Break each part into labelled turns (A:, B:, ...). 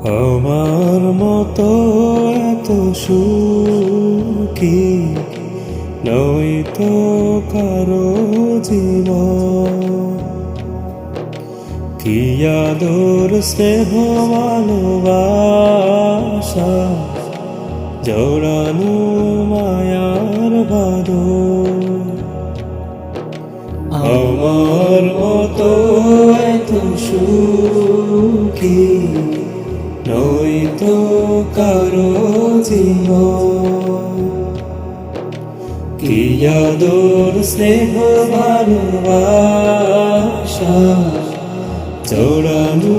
A: আমার মতো এত সুখী নই তো কারও জীবন। কি আদর, স্নেহ, ভালোবাসা, জোড়ানো মায়ার বাদর আমার মতো এত সুখী তো কারও জীবন। কি আদর, স্নেহ, ভালোবাসা জোড়ানো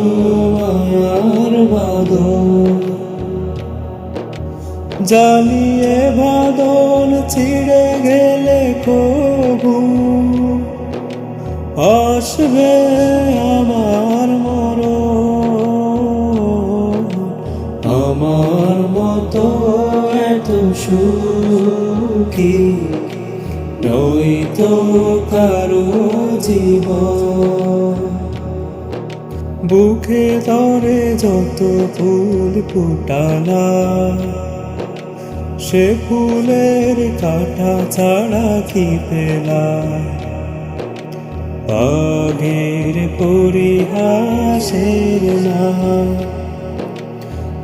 A: মায়ার বাদর জ্বালিয়ে বাদন ছিঁড়ে গেলে কবু, আসবে আমার মর তো কারও জীবন। বুকে ধরে যত ফুল ফুটালা সে ফুলের কাটা ছাড়া কি পেলা। বাঘের পরিহাসের না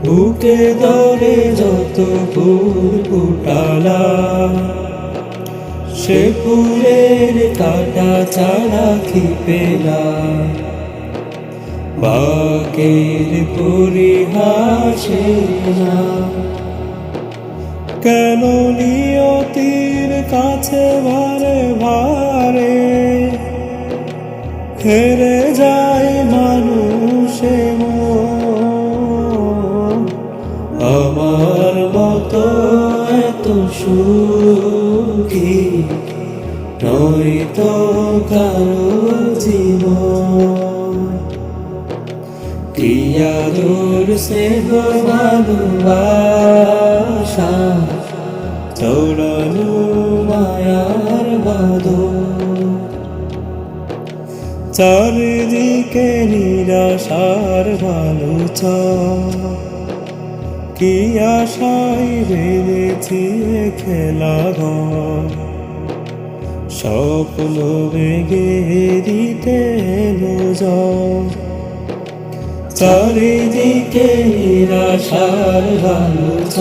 A: বুকে ধরে যত ফুল ফুটালা সে পুরের কাটা ছাড়া কি পেলা বাকের পরিহাসের না কেন নিয়তির কাছে ভারে ভারে হেরে যায় মানুষে মন। আমার মতো এত সুখী নই তো কারও জীবন। কি আদর স্নেহ ভালোবাসা চৌড়ানো মায়ার বাদর চারিদিকে নিরাশার বালুচ কি আশায় বেঁধেছি এ খেলা ঘর। স্বপ্ন বেগে দিতে চারিদিকে নিরাশার বালুচ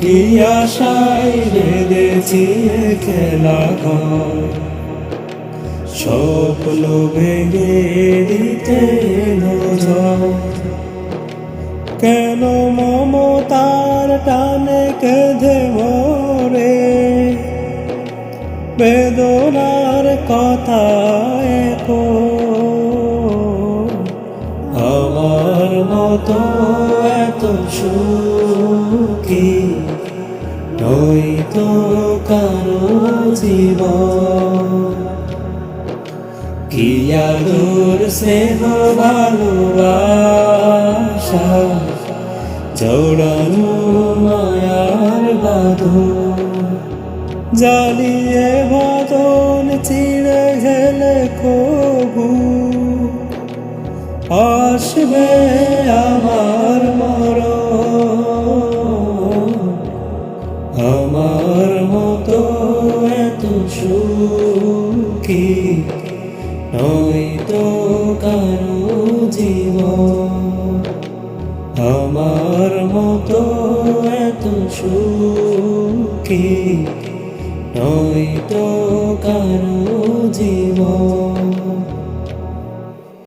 A: কি আশায় বেঁধেছি খেলা ঘর। স্বপ্ন ভেঙে দিতে কেন মমতার টানে মরে বেদনার কথা আমার মতো এত সুখী নই তো কারও জীবন। কি আদর, স্নেহ, ভালোবাসা, জোড়ানো মায়ার বাঁধন। জ্বালিয়ে বাদন চিড়ে গেলে কবু। আসবে আমার মর আমার মতো এত সুখী নই তো কারও জীবন। আমার মতো এত সুখী নয়তো কারও জীবন।